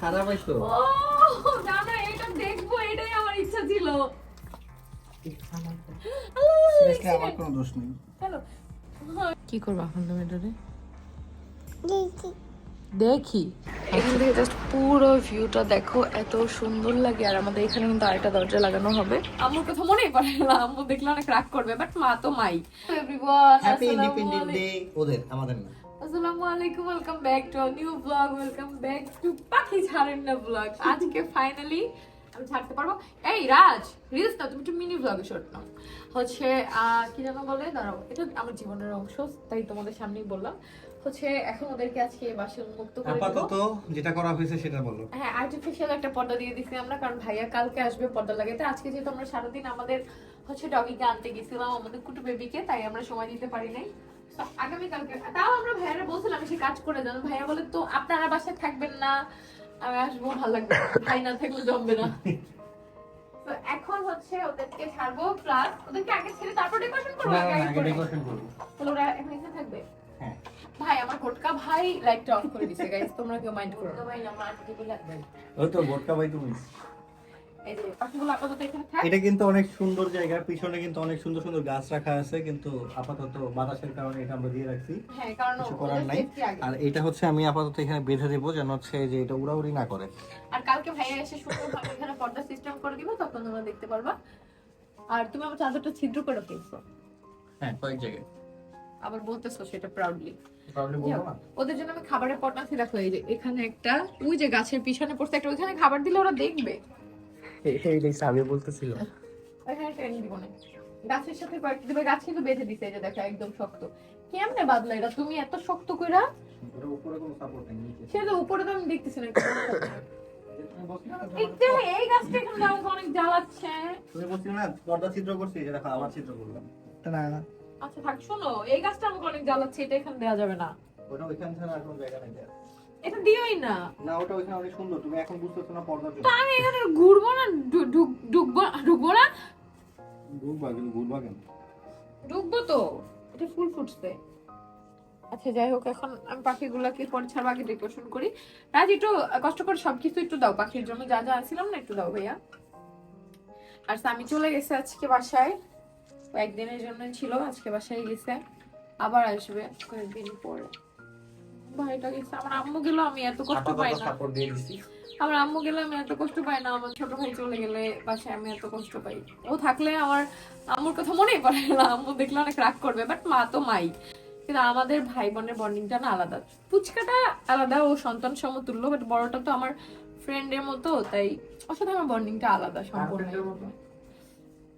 খারাপ হইতো ও না না এটা দেখব এটাই আমার ইচ্ছা ছিল। Seriously, আমার কোনো দোষ নেই। হ্যালো। কি করব এখন তুমি এটারে দেখি। এখান থেকে জাস্ট পুরো ভিউটা দেখো এত সুন্দর লাগে। আর আমাদের এখানে কিন্তু আরেকটা দরজা লাগানো হবে। আমার কথা মনেই পড়ে না। আম্মু দেখলে অনেক রাগ করবে বাট মা তো মাই। এভরিওয়ান হ্যাপি ইন্ডিপেন্ডেন্ট ডে ওদের আমাদের না। আসসালামু আলাইকুম welcome back to new blog welcome back to পাখি ছাড়েন না ব্লগ আজকে ফাইনালি আমি ছাড়তে পারব? এই রাজ রিলস না তুমি একটু মিনি ব্লগে শর্ট নাও। হচ্ছে কি যেন বলে দাঁড়াও এটা আমার জীবনের অংশ তাই তোমাদের সামনেই বললাম। হচ্ছে এখন ওদেরকে আজকে বাসে উন্মুক্ত করে আপাতত যেটা করা হয়েছে সেটা বলো। হ্যাঁ আর্টিফিশিয়াল একটা পর্দা দিয়ে দিছি আমরা কারণ ভাইয়া কালকে আসবে পর্দা লাগাতে। আজকে যেহেতু আমরা সারাদিন আমাদের হচ্ছে ডগিকে আনতে গেছিলাম আমাদের কুটু বেবিকে তাই আমরা সময় দিতে পারি নাই। তাও আমরা ভাইয়ারা বলছিলাম সে কাজ করে দেন ভাইয়া বলে তো আপনারা বাসায় থাকবেন না? আমি আসব ভালো লাগবে ভাই না থাকলে জমবে না। তো এখন হচ্ছে ওদেরকে ছাড়বো প্লাস ওদেরকে আগে ছেড়ে তারপর ডেকোরেশন করব আগে? ডেকোরেশন করব। তাহলে ওরা এখন থাকবে? হ্যাঁ। ভাই আমার কোটকা ভাই লাইটটা অফ করে দিছে গাইস তোমরা কেউ মাইন্ড করো না। ভাই আমার আজকে বলে ওই তো ভোটকা ভাই তুমি। এটা কিন্তু অনেক সুন্দর জায়গা পিছনে কিন্তু অনেক সুন্দর সুন্দর গাছ রাখা আছে কিন্তু আপাতত বাতাসের কারণে এটা আমরা দিয়ে রাখছি। হ্যাঁ কিছু করার নাই। আর এটা হচ্ছে আমি আপাতত এখানে বেঁধে দেবো যেন হচ্ছে যে এটা উড়াউড়ি না করে। আর কালকে ভাইয়া এসে সুন্দরভাবে এখানে পর্দা সিস্টেম করে দিব তখন তোমরা দেখতে পারবা। আর তুমি আমার চাদরটা ছিদ্র করে ফেলছো। হ্যাঁ কয়েক জায়গায়। আবার বলতেছো সেটা প্রাউডলি ওদের জন্য আমি খাবারের পট আছে দেখো এই যে এখানে একটা ওই যে গাছের পিছনে পড়ছে একটা ওইখানে খাবার দিলে ওরা দেখবে। এই দেখছি আমি বলতেছিল ওইখানে ট্রেনিং দিব না। গাছের সাথে কয়েকটা দিবে গাছ কিন্তু বেঁধে দিছে এই যে দেখো একদম শক্ত। কেমনে বাদলা এটা? তুমি এত শক্ত কইরা? ওটা উপরে কোনো সাপোর্ট নেই নিচে। সেটা তো উপরে তো আমি দেখতেছি না এই গাছটা এখানে আমাকে অনেক জ্বালাচ্ছে। তুমি বলছিলে না পর্দা ছিদ্র করছি এটা দেখো আবার ছিদ্র করলাম। না না। আচ্ছা থাক শোনো এই গাছটা আমাকে অনেক জ্বালাচ্ছে এটা এখানে দেওয়া যাবে না। ওটা ওইখান ছাড়া আর কোনো জায়গা নেই। এটা দিওই না। না ওটা ওইখানে অনেক সুন্দর। তুমি এখন বুঝতেছো না পর্দার জন্য। আমি এখানে ঘুরবো না? ঢুকবো ঢুকবো না? ঘুরবা কিন্তু ঘুরবা কেন? ঢুকবো তো। এটা ফুল ফুটছে। আচ্ছা যাই হোক এখন আমি পাখিগুলোকে পরে ছাড়বো আগে ডেকোরেশন করি। রাজ একটু কষ্ট করে সবকিছু একটু দাও। পাখির জন্য যা যা আনছিলাম না একটু দাও ভাইয়া। আর আমি চলে গেছে আজকে বাসায়। ও একদিনের জন্য ছিল আজকে বাসায় গেছে। আবার আসবে কয়েকদিন পরে। ভাইটা গেছে আমার আম্মু গেল আমি এত কষ্ট পাই না। সাপোর্ট দিয়ে দিছি? আমার আম্মু গেলে আমি এত কষ্ট পাই না। আমার ছোট ভাই চলে গেলে বাসায় আমি এত কষ্ট পাই। ও থাকলে আমার আম্মুর কথা মনেই পড়ে না। আম্মু দেখলে অনেক রাগ করবে বাট মা তো মাই। কিন্তু আমাদের ভাই বোনের বন্ডিংটা না আলাদা। পুচকাটা আলাদা ও সন্তান সমতুল্য বাট বড়টা তো আমার ফ্রেন্ডের মতো তাই ওর সাথে আমার বন্ডিংটা আলাদা সম্পূর্ণ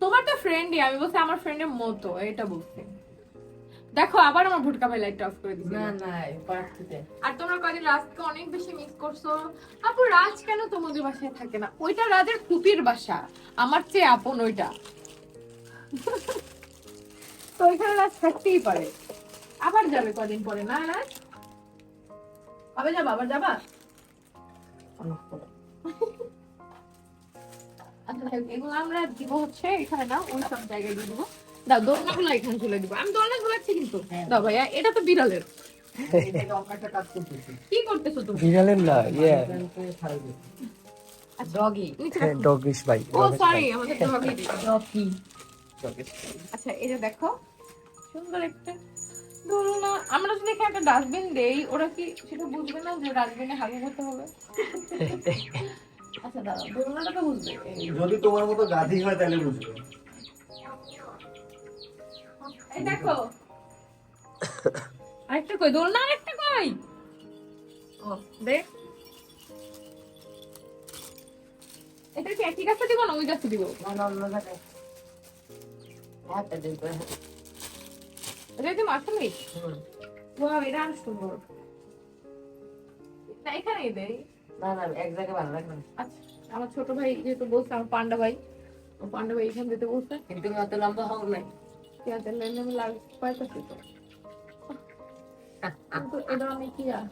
তোমার তো ফ্রেন্ডই আমি বলছি আমার ফ্রেন্ডের মতো এটা বলছি। দেখো আবার আমার ভুটকা ভাই লাইটটা অফ করে দিছি। না না পারতে আর তোমরা কদিন রাজকে অনেক বেশি মিস করছ। আপু রাজ কেন তোমাদের বাসায় থাকে না? ওইটা রাজের ফুপির বাসা। আমার চেয়ে আপন ওইটা। তো ওইখানে রাজ থাকতেই পারে। আবার যাবে কদিন পরে না রাজ? আবার যাবা আবার যাবা? আচ্ছা এগুলো আমরা দিব হচ্ছে এখানে না ওই সব জায়গায় দিয়ে দিব। দাও দোলনাগুলো এখানে দিব। আমি দোলনা কিন্তু। দাও ভাইয়া এটা তো বিড়ালের। একটা কাজ কি করতেছো তুমি? বিড়ালের না ইয়ে। ডগি ডগিস ভাই ও সরি আমাদের ডগি ডগি আচ্ছা এই যে দেখো সুন্দর একটা দোলনা। আমরা যদি এখানে একটা ডাস্টবিন দেই ওরা কি সেটা বুঝবে না যে ডাস্টবিনে হাগু করতে হবে? আচ্ছা দাঁড়াও দোলনাটা তো বুঝবে। যদি তোমার মতো গাধি হয় তাহলে বুঝবে। দেখো। আরেকটা কই? দোলনা আরেকটা কই? ও দেখ এটা কি একই গাছে দিব না ওই গাছে দিব? এটা কি মাছলি ওয়াও এটা আর সুন্দর। না এখানেই দেই না না এক জায়গায় ভালো লাগবে না। আচ্ছা আমার ছোট ভাই যেহেতু বলছে আমার পান্ডা ভাই ও পান্ডা ভাই এখান দিতে বলছে। কিন্তু অত লম্বা হও নাই। পেঁয়াজের লাইনে আমি লাগ পাইতেছি তো। কিন্তু এটা আমি কি আর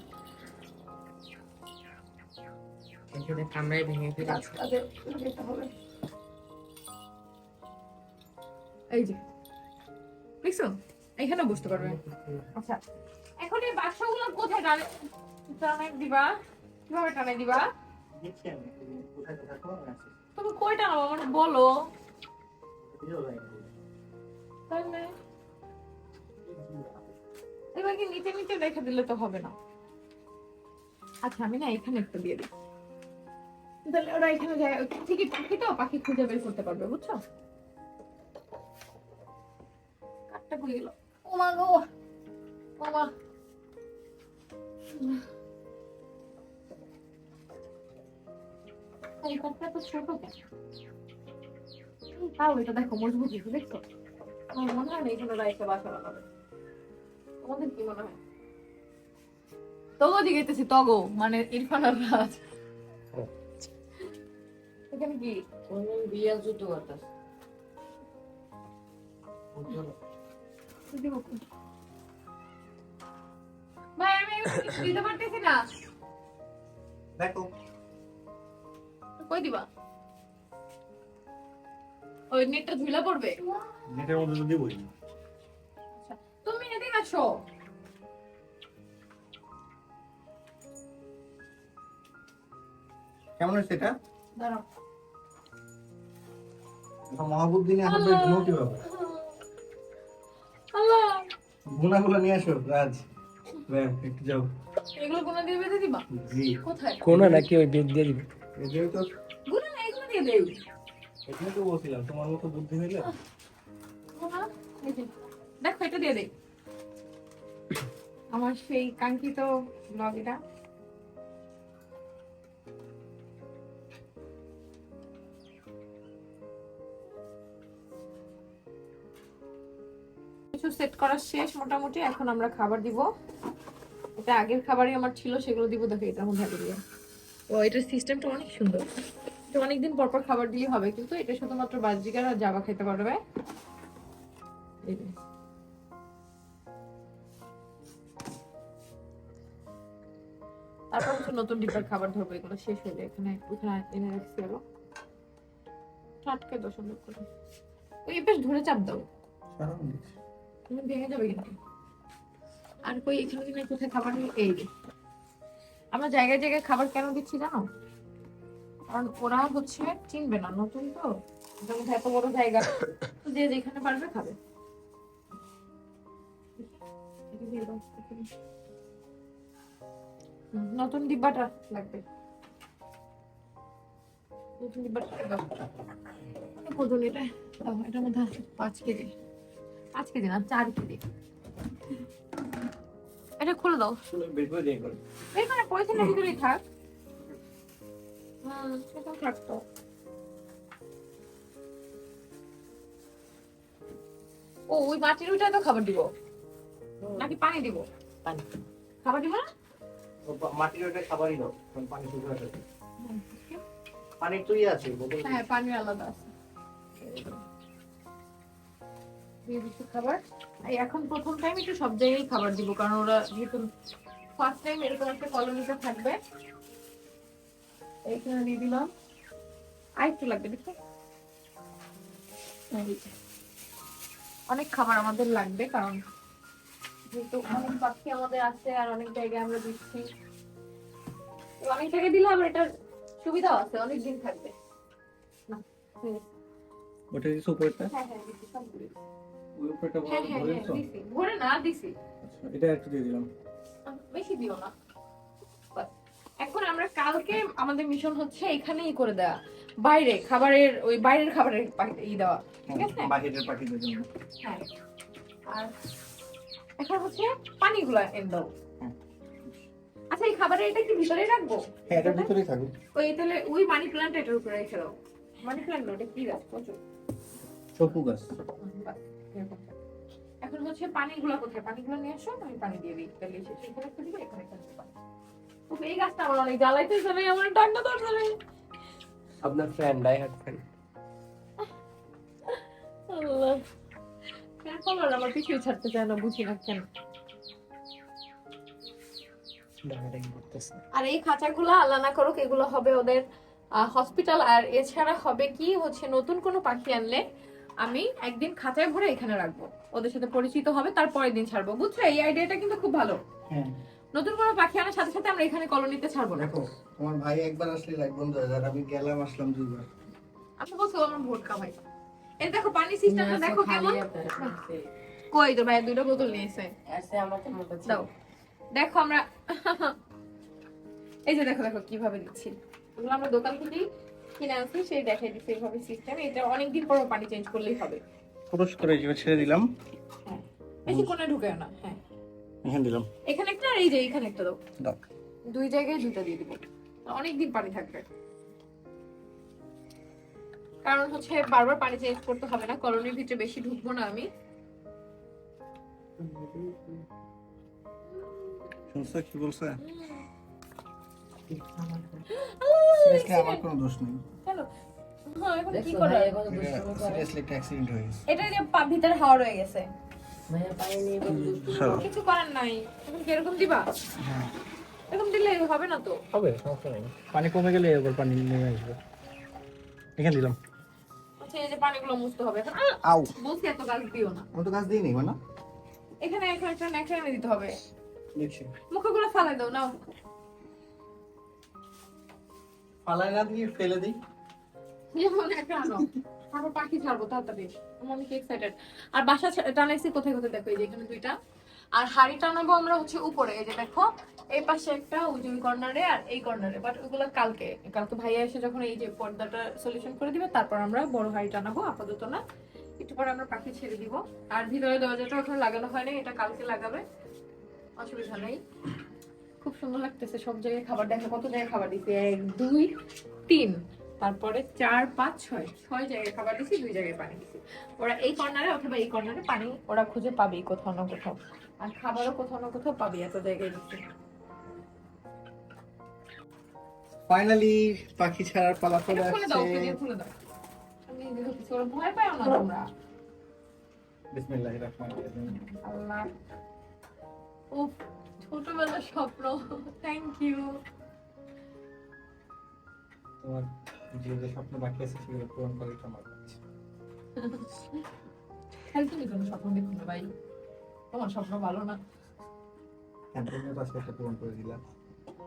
এখানে কামড়ায় ভেঙে ফেলেছে। হবে। এই যে। দেখছ? এখানে বুঝতে পারবে। আচ্ছা এখন এই বাক্সগুলো কোথায় টানে টানাই দিবা? কীভাবে টানাই দিবা? তুমি আমার বলো। এবার কি নিচে নিচে রেখে দিলে তো হবে না। আচ্ছা আমি না এখানে একটা দিয়ে দিই। তাহলে ওরা এখানে যায় ঠিকই তো পাখি খুঁজে বের করতে পারবে, বুঝছ? কাঠটা খুলে গেল ও মা গো, ও মা। এই কাঠটা তো ছোট কেন? তাও এটা দেখো মজবুত দেখছ? আমার মনে হয় না এখানে একটা বাসা বানাবে। তোমাদের কি মনে হয়? তগো তগো মানে ইরফান আর রাজ। এখানে কি? কোন বিয়া করতেছে ভাই আমি দিতে পারতেছি না? দেখো। কই দিবা? ওই নেটটা ধুলা পড়বে? নেটের মধ্যে তো দিবই। আচ্ছা তুমি এদিকে আসো। কেমন হয়েছে এটা? দাঁড়াও। ঘুমো কীভাবে আল্লাহ। নিয়ে আসো রাজ। একটু যাও। এগুলো কোনো দিয়ে বেঁধে দিবা? জি। কোথায়? কোন নাকি ওই বেদ দিয়ে দিবে? তো গুলো না এগুলো দিয়ে দেই এখানে তো বলছিলাম তোমার মতো বুদ্ধি হইলে দেখো এটা দিয়ে দেই। আমার সেই কাঙ্ক্ষিত ব্লগ এটা। কিছু সেট করা শেষ মোটামুটি এখন আমরা খাবার দিব। এটা আগের খাবারই আমার ছিল সেগুলো দিব দেখো এটার মধ্যে দিয়ে। ও এটার সিস্টেমটা অনেক সুন্দর। অনেকদিন পর পর খাবার দিলে হবে কিন্তু এটা শুধুমাত্র বাজিকার আর জাবা খেতে পারবে তারপর হচ্ছে নতুন ডিব্বার খাবার ধরবো এগুলো শেষ হলে এখানে এখানে এনে রাখছি আরও। দাও সুন্দর করে। ওই বেশ ধরে চাপ দাও। তুমি ভেঙে যাবে কিন্তু। আর কই এখানে কোথায় খাবার এই আমরা জায়গায় জায়গায় খাবার কেন দিচ্ছি জানো? কারণ ওরা হচ্ছে চিনবে না নতুন তো। এত বড় জায়গা তো যে যেখানে পারবে খাবে। নতুন ডিব্বাটা লাগবে। নতুন ডিব্বাটা ওজন এটা এটার মধ্যে আছে পাঁচ কেজি। পাঁচ কেজি না চার কেজি। এটা খুলে দাও। বের করে পয়সাটা ভিতরেই থাক থাকতো। ও ওই মাটির তো খাবার দিব? নাকি পানি দিব? পানি। খাবার দিব না? মাটির খাবারই দাও পানি যাবে পানি তুই আছে হ্যাঁ পানি আলাদা আছে। দিয়ে দিচ্ছি খাবার। এই এখন প্রথম টাইম একটু সব জায়গায় খাবার দিব কারণ ওরা যেহেতু ফার্স্ট টাইম এরকম একটা কলোনিতে থাকবে এইখানে দিয়ে দিলাম। আর একটু লাগবে দেখো। অনেক খাবার আমাদের লাগবে কারণ যেহেতু অনেক পাখি আমাদের আছে আর অনেক জায়গায় আমরা দিচ্ছি। অনেক জায়গায় দিলে আবার এটার সুবিধাও আছে অনেক দিন থাকবে। না ওটা দিছো উপরেরটা? হ্যাঁ হ্যাঁ দিছি ওই উপরেরটা হ্যাঁ হ্যাঁ হ্যাঁ ভরে না দিছি আচ্ছা এটা একটু দিয়ে দিলাম। বেশি দিও না। এখন আমরা কালকে আমাদের মিশন হচ্ছে এখানেই করে দেওয়া বাইরে খাবারের ওই বাইরের খাবারের পা- ই দেওয়া। ঠিক আছে? বাহিরের পাখিদের জন্য। হ্যাঁ। আর এখন হচ্ছে পানিগুলো এনে দাও। আচ্ছা এই খাবারের এটা কি ভিতরে রাখব? হ্যাঁ এটার ভিতরেই থাকুক। ওই তাহলে ওই মানি প্ল্যান্ট এটার উপরে রেখে দাও। মানি প্ল্যান্ট ওটা কি গাছ? চপু গাছ। এখন হচ্ছে পানিগুলো কোথায়? পানিগুলো নিয়ে আসো আমি পানি দিয়ে দিই। তাহলে সেখানে একটু দিবে এখানে একটু দিবে। এই গাছটা আমার অনেক জ্বালাইতেছে আমার ধরছে রে আপনার ফ্রেন্ড আই হ্যাড ফ্রেন্ড আল্লাহ। কেন কলার আমার পিছুই ছাড়তে চায় না বুঝি না কেন। আর এই খাঁচাগুলো আল্লাহ না করুক এগুলো হবে ওদের হসপিটাল আর এছাড়া হবে কি হচ্ছে নতুন কোনো পাখি আনলে আমি একদিন খাঁচায় ভরে এখানে রাখব। ওদের সাথে পরিচিত হবে তারপরের দিন ছাড়বো। বুঝছ এই আইডিয়াটা কিন্তু খুব ভালো। হ্যাঁ। নতুন কোনো পাখি আনার সাথে সাথে আমরা এখানে কলোনিতে ছাড়বো না। দেখো আমার ভাই একবার আসলে লাইক বন্ধ হয়ে যায় আমি গেলাম আসলাম দুইবার। আমি বলছি আমার ভোট কামাই এই দেখো পানি সিস্টেমটা দেখো কেমন? কই তো ভাই দুটো বোতল নিয়েছে আছে আমার তো মতো দাও। দেখো আমরা এই যে দেখো দেখো কীভাবে দিচ্ছি। এগুলো আমরা দোকান থেকেই কিনে আনছি সেই দেখাই দিচ্ছি এইভাবে সিস্টেম এটা অনেকদিন পর পানি চেঞ্জ করলেই হবে। পুরুষ করে ছেড়ে দিলাম। হ্যাঁ। বেশি কোণে ঢুকে না হ্যাঁ। এখানে দিলাম। এখানে একটা আর এই যে এখানে একটা দাও। দাও। দুই জায়গায় দুটো দিয়ে দিব। অনেকদিন পানি থাকবে। কারণ হচ্ছে বারবার পানি চেঞ্জ করতে হবে না কলোনির ভিতরে বেশি ঢুকবো না আমি। শুনছো কি বলছে? আমার কোনো দোষ নেই। হ্যালো। হ্যাঁ এখন কি করে এটা যে ভিতরে হাওয়া রয়ে গেছে। এবার। কিছু করার নাই। এখন এরকম দিবা? হ্যাঁ। এরকম দিলে হবে না তো। হবে সমস্যা নেই। পানি কমে গেলে এরপর পানি নেমে আসবে। এখানে দিলাম। আচ্ছা এই যে পানিগুলো মুছতে হবে। এখন আউ। বলছি এত গাছ দিও না। আমি তো গাছ দিই নি না? এখানে এখানে একটা দিতে হবে। দেখছি। মুখগুলো ফালাই দাও নাও। ফালাই না দিয়ে ফেলে দিই। তারপর পাখি ছাড়বো, তাড়াতাড়ি। আমি এক্সাইটেড আর বাসা টানাইছি কোথায় কোথায়? দেখো, এই যে এখানে দুইটা। আর হাড়ি টানাবো আমরা হচ্ছে উপরে, এই যে দেখো, এই পাশে একটা ওই কর্নারে আর এই কর্নারে বাট ওগুলো কালকে কালকে ভাইয়া এসে যখন এই যে পর্দাটা সলিউশন করে দিবে, তারপর আমরা বড় হাড়ি টানাবো, আপাতত না। একটু পরে আমরা পাখি ছেড়ে দিব। আর ভিতরে দরজাটা ওখানে লাগানো হয়নি, এটা কালকে লাগাবে। অসুবিধা নেই। খুব সুন্দর লাগতেছে সব জায়গায় খাবার। দেখো কত জায়গায় খাবার দিছি। এক, দুই, তিন। তারপরে চার পাঁচ ছয়। ছয় জায়গায় খাবার দিছি দুই জায়গায় পানি দিছি। ওরা এই কর্নারে অথবা এই কর্নারে পানি ওরা খুঁজে পাবেই কোথাও না কোথাও। আর খাবারও কোথাও না কোথাও পাবে এত জায়গায় দিচ্ছি ফাইনালি পাখি ছাড়ার পালা চলে এটা খুলে দাও আসছে ভয় পাও না তোমরা। বিসমিল্লাহির রহমানির রহিম। আল্লাহ। উফ ছোটবেলার স্বপ্ন। থ্যাংক ইউ তোমার যে যে স্বপ্ন বাকি আছে সেগুলো পূরণ করে আমার কাছে খালি তুমি কোনো স্বপ্ন দেখো না ভাই। তোমার স্বপ্ন ভালো না। পাশে একটা পূরণ করে দিলাম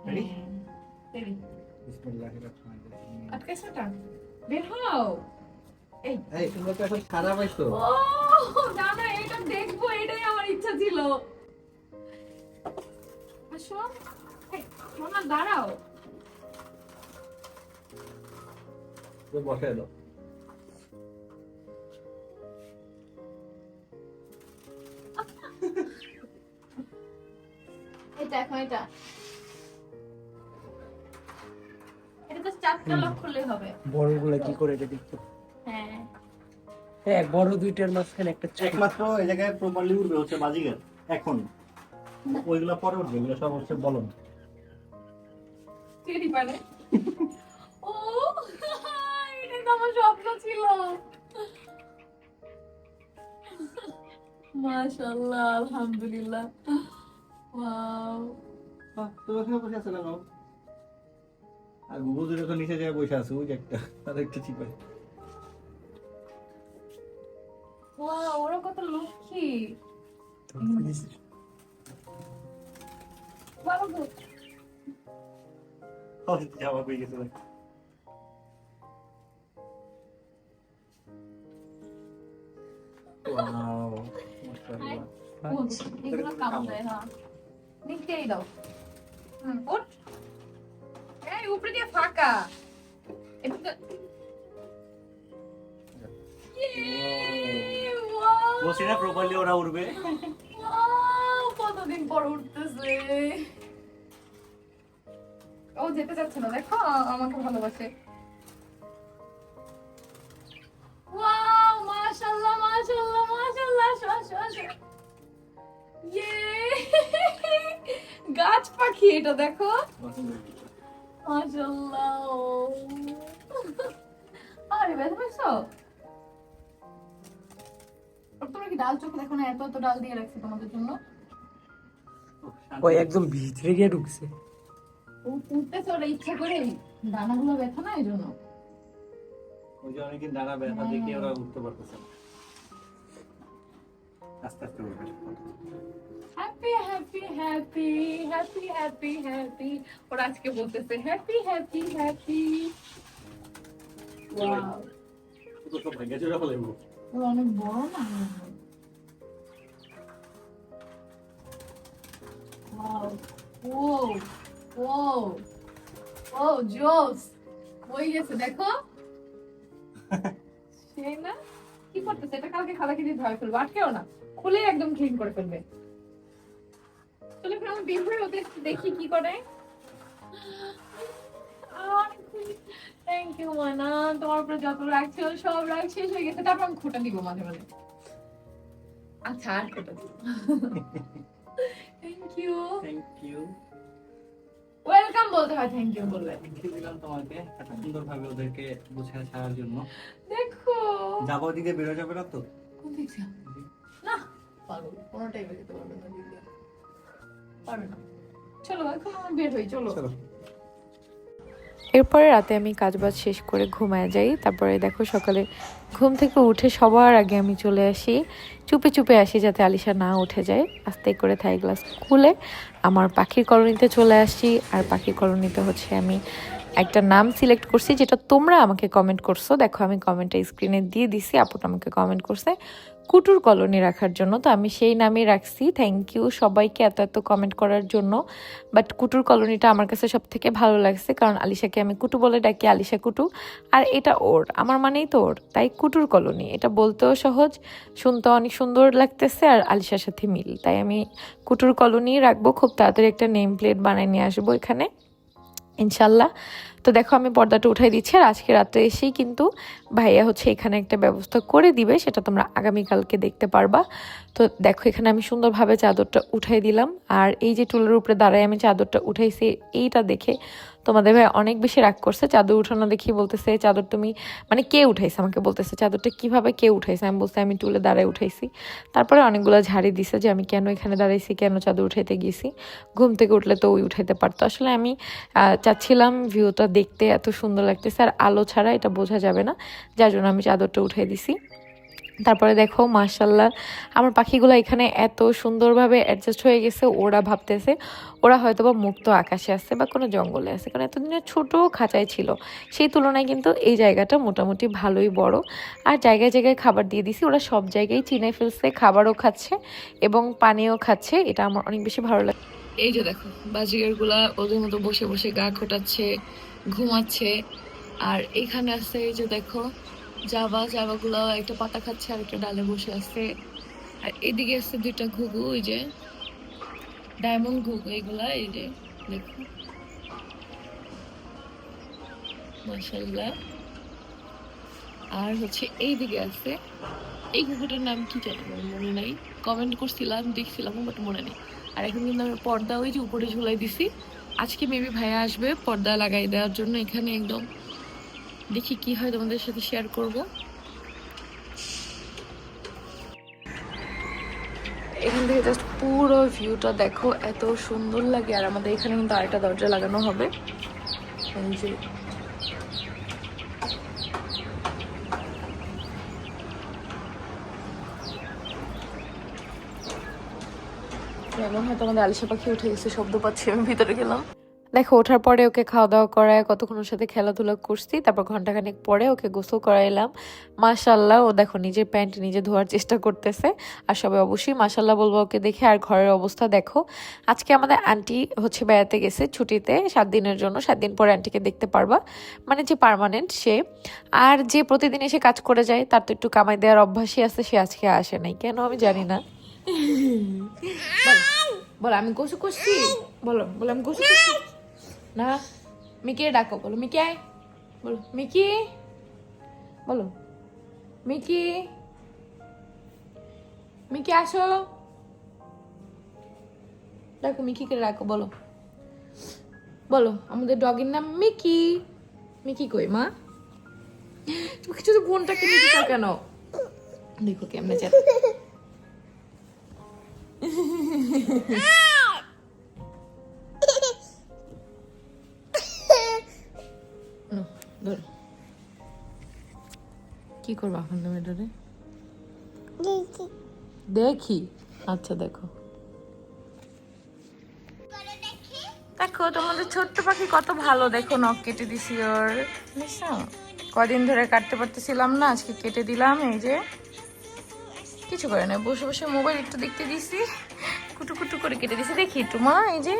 Ready? Ready? বিসমিল্লাহির রহমানির রহিম। আটকাইছো না? বের হও। এই। এই তোমরা তো এখন খারাপ হইছো ও না না এটা দেখব এটাই আমার ইচ্ছা ছিল। আসো। এই, সোনা দাঁড়াও। বসে দাও এটা এখন এটা এটা তো চারটা লক করলেই হবে বড়গুলো কি করে এটা দেখতে? হ্যাঁ। হ্যাঁ বড় দুইটার মাঝখানে একটা একমাত্র এই জায়গায় প্রপারলি উঠবে হচ্ছে বাজিগার এখন। ওইগুলো পরে উঠবে এগুলো সব হচ্ছে বলন আমার স্বপ্ন ছিল। মাশাআল্লাহ আলহামদুলিল্লাহ। ওয়াও। তো ওখানে বসে আছে কেন আর গুগল যখন নিচে যায় বসে আছে ওই একটা তাদের একটা চিপাই ওয়াও ওরা কত লক্ষ্মী। বাবা গো Wow, মাশাআল্লাহ। ও, এগুলো কাম দেয় হ্যাঁ নিচেই দাও হুম ওঠ এই উপরে দিয়ে ফাঁকা না প্রপারলি ওরা উঠবে কতদিন পর উঠতেছে ও যেতে চাচ্ছে না দেখো আমাকে ভালোবাসে গাছ পাখি এটা দেখো। মাশাআল্লাহ। আরে ব্যথা পাইছো তোমরা কি ডাল চোখে দেখো না? এত এত ডাল দিয়ে রাখছি তোমাদের জন্য। ওই একদম ভিতরে গিয়ে ঢুকছে। উ- উঠতেছে ওরা ইচ্ছা করে দানাগুলো ব্যথা না এই জন্য ওই যে অনেকদিন দাঁড়া ব্যথা দেখে ওরা উঠতে পারতেছে না। আস্তে আস্তে বলবে happy happy happy happy happy happy ওরা আজকে বলতেছে হ্যাপি হ্যাপি হ্যাপি ওয়াও তো সব ভাগ্য জোড়া ফেলাইব ওরা অনেক বড় না? ওয়াও ও ও ও জোস হয়ে গেছে দেখো। সেই না? কি করতেছে? এটা কালকে খালাকে দিয়ে ধরে ফেলব আটকেও না। খুলে একদম ক্লিন করে ফেলবে। চলো এখন আমি বের হয়ে ওদের দেখি কি করে। থ্যাংক ইউ মানা। তোমার উপরে যত রাখছিল সব রাগ শেষ হয়ে গেছে। তারপর আমি খোটা দিব মাঝে মাঝে। আচ্ছা আর খোটা দিব। Thank you thank you welcome বলতে হয় থ্যাংক ইউ বললে। থ্যাংক ইউ দিলাম তোমাকে এত সুন্দরভাবে ওদেরকে বোঝায় ছাড়ার জন্য। যাব দিকে বেরো যাবে না তো? কোন দিকটা না পাগল কোনোটাই বের করতে পারবে না দিদি পারবে না। চলো এখন বের হই চলো। চলো। এরপরে রাতে আমি কাজবাজ শেষ করে ঘুমায় যাই। তারপরে দেখো সকালে ঘুম থেকে উঠে সবার আগে আমি চলে আসি। চুপে চুপে আসি যাতে আলিশা না উঠে যায়। আস্তে করে থাই গ্লাস খুলে আমার পাখির কলোনিতে চলে আসি। আর পাখির কলোনিতে হচ্ছে আমি একটা নাম সিলেক্ট করছি যেটা তোমরা আমাকে কমেন্ট করছ। দেখো, আমি কমেন্টটা স্ক্রিনে দিয়ে দিছি আপুটা আমাকে কমেন্ট করছে। কুটুর কলোনি রাখার জন্য, তো আমি সেই নামই রাখছি। থ্যাংক ইউ সবাইকে এত এত কমেন্ট করার জন্য। বাট কুটুর কলোনিটা আমার কাছে সব থেকে ভালো লাগছে, কারণ আলিশাকে আমি কুটু বলে ডাকি, আলিশা কুটু। আর এটা ওর, আমার মানেই তো ওর, তাই কুটুর কলোনি। এটা বলতেও সহজ শুনতে অনেক সুন্দর লাগতেছে, আর আলিশার সাথে মিল। তাই আমি কুটুর কলোনি রাখব, খুব তাড়াতাড়ি একটা নেম প্লেট বানিয়ে নিয়ে আসব এখানে। ইনশাল্লাহ। তো দেখো, আমি পর্দাটা উঠাই দিচ্ছি আর আজকে রাত্রে এসেই কিন্তু ভাইয়া হচ্ছে এখানে একটা ব্যবস্থা করে দিবে, সেটা তোমরা আগামীকালকে দেখতে পারবা। তো দেখো, এখানে আমি সুন্দরভাবে চাদরটা উঠাই দিলাম। আর এই যে টুলের উপরে দাঁড়ায় আমি চাদরটা উঠাইছি, এইটা দেখে তোমাদের ভাই অনেক বেশি রাগ করছে, চাদর উঠানো দেখি বলতেছে, চাদর তুমি মানে কে উঠাইছে? আমাকে বলতেছে, চাদরটা কীভাবে কে উঠাইছে? আমি বলছি, আমি টুলে দাঁড়ায় উঠাইছি। তারপরে অনেকগুলো ঝাড়ি দিছে যে, আমি কেন এখানে দাঁড়াইছি? কেন চাদর উঠাইতে গেছি? ঘুম থেকে উঠলে তো ওই উঠাইতে পারতো। আসলে আমি চাচ্ছিলাম ভিউটা দেখতে এত সুন্দর লাগতেছে, আর আলো ছাড়া এটা বোঝা যাবে না। যার জন্য আমি চাদরটা উঠাই দিছি। তারপরে দেখো মার্শাল্লাহ আমার পাখিগুলো এখানে এত সুন্দরভাবে অ্যাডজাস্ট হয়ে গেছে, ওরা ভাবতেছে, ওরা হয়তো বা মুক্ত আকাশে আছে বা কোনো জঙ্গলে আছে, কারণ এতদিনে ছোট খাঁচায় ছিল। সেই তুলনায় কিন্তু এই জায়গাটা মোটামুটি ভালোই বড়। আর জায়গায় জায়গায় খাবার দিয়ে দিছি, ওরা সব জায়গায় চিনে ফেলছে, খাবারও খাচ্ছে এবং পানিও খাচ্ছে, এটা আমার অনেক বেশি ভালো লাগে। এই যে দেখো বাজিগারগুলা ওদের মতো বসে বসে গা খোটাচ্ছে, ঘুমাচ্ছে, আর এখানে আছে এই যে দেখো জাবা জাবা গুলা একটা পাতা খাচ্ছে আর একটা ডালে বসে আছে। আর এদিকে আছে দুইটা ঘুঘু, ওই যে ডায়মন্ড ঘুঘু, এগুলা, এই যে, দেখো। মাশাল্লাহ আর হচ্ছে এইদিকে আছে, এই ঘুঘুটার নাম কি জানি মনে নাই। কমেন্ট করছিলাম, দেখছিলাম, বাট মনে নেই। আর এখন কিন্তু আমি পর্দা ওই যে উপরে ঝুলাই দিছি। আজকে মেবি ভাইয়া আসবে, পর্দা লাগাই দেওয়ার জন্য এখানে একদম দেখি কি হয় তোমাদের সাথে শেয়ার করব। এখান থেকে জাস্ট পুরো ভিউটা দেখো, এত সুন্দর লাগে। আর আমাদের এখানে কিন্তু আরেকটা দরজা লাগানো হবে। এমন হয়তো আমাদের আলিশা পাখি উঠে গেছে? শব্দ পাচ্ছি আমি, ভিতরে গেলাম। দেখো ওঠার পরে ওকে খাওয়া দাওয়া করায় কতক্ষণ ওর সাথে খেলাধুলা করছি তারপর ঘন্টাখানেক পরে ওকে গোসল করাইলাম। মাশাল্লাহ ও দেখো নিজের প্যান্ট নিজে ধোয়ার চেষ্টা করতেছে। আর সবাই অবশ্যই মাশাল্লাহ বলব ওকে দেখে আর ঘরের অবস্থা দেখো। আজকে আমাদের আন্টি হচ্ছে বেড়াতে গেছে ছুটিতে সাত দিনের জন্য সাত দিন পরে আন্টিকে দেখতে পারবা। মানে যে পার্মানেন্ট সে। আর যে প্রতিদিন এসে কাজ করে যায় তার তো একটু কামাই দেওয়ার অভ্যাসই আছে সে আজকে আসে নাই। কেন? আমি জানি না। বলো আমি গোসু করছি? বলো বলো আমি গোসু করছি? না? মিকি ডাকো, বলো। মিকি, আয়। বলো। মিকি? বলো। মিকি? মিকি, আসো। ডাকো মিকি মিকিকে ডাকো, বলো। বলো, আমাদের ডগের নাম মিকি। মিকি কই, মা? তুমি কিছু তো বোনটাকে নিতে চাও কেন? দেখো কেমনে যা ধরো। কি করব এখন তুমি এটারে দেখি। আচ্ছা দেখো। দেখো। তোমাদের ছোট্ট পাখি কত ভালো। দেখো নখ কেটে দিছি ওর। কদিন ধরে কাটতে পারতেছিলাম না আজকে কেটে দিলাম এই যে। কিছু করে না বসে বসে মোবাইল একটু দেখতে দিছি। কুটু কুটু করে কেটে দিছি। দেখি একটু মা এই যে।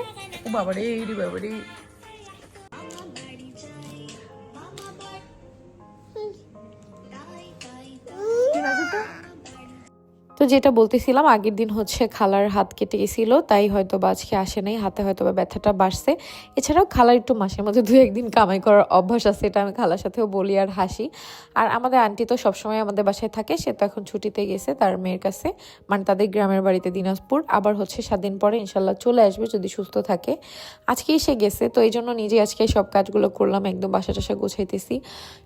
ও বাবারে এই রে বাবারে। তো যেটা বলতেছিলাম, আগের দিন হচ্ছে খালার হাত কেটে গেছিল, তাই হয়তো বা আজকে আসে নাই, হাতে হয়তো বা ব্যথাটা বাড়ছে। এছাড়াও খালার একটু মাসের মধ্যে দু একদিন কামাই করার অভ্যাস আছে, এটা আমি খালার সাথেও বলি আর হাসি। আর আমাদের আন্টি তো সবসময় আমাদের বাসায় থাকে, সে তো এখন ছুটিতে গেছে তার মেয়ের কাছে মানে তাদের গ্রামের বাড়িতে দিনাজপুর। আবার হচ্ছে সাত দিন পরে ইনশাল্লাহ চলে আসবে যদি সুস্থ থাকে। আজকেই সে গেছে, তো এই জন্য নিজে আজকে সব কাজগুলো করলাম, একদম বাসা টাসা গোছাইতেছি।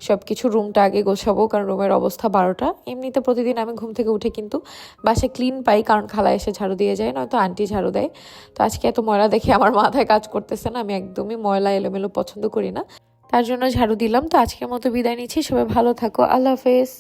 সব কিছু রুমটা আগে গোছাবো, কারণ রুমের অবস্থা বারোটা। এমনিতে প্রতিদিন আমি ঘুম থেকে উঠে কিন্তু বাসায় ক্লিন পাই, কারণ খালা এসে ঝাড়ু দিয়ে যায়, নয়তো আন্টি ঝাড়ু দেয়। তো আজকে এত ময়লা দেখে আমার মাথায় কাজ করতেছে না, আমি একদমই ময়লা এলোমেলো পছন্দ করি না। তার জন্য ঝাড়ু দিলাম, তো আজকের মতো বিদায় নিচ্ছি, সবাই ভালো থাকো, আল্লাহ হাফেজ।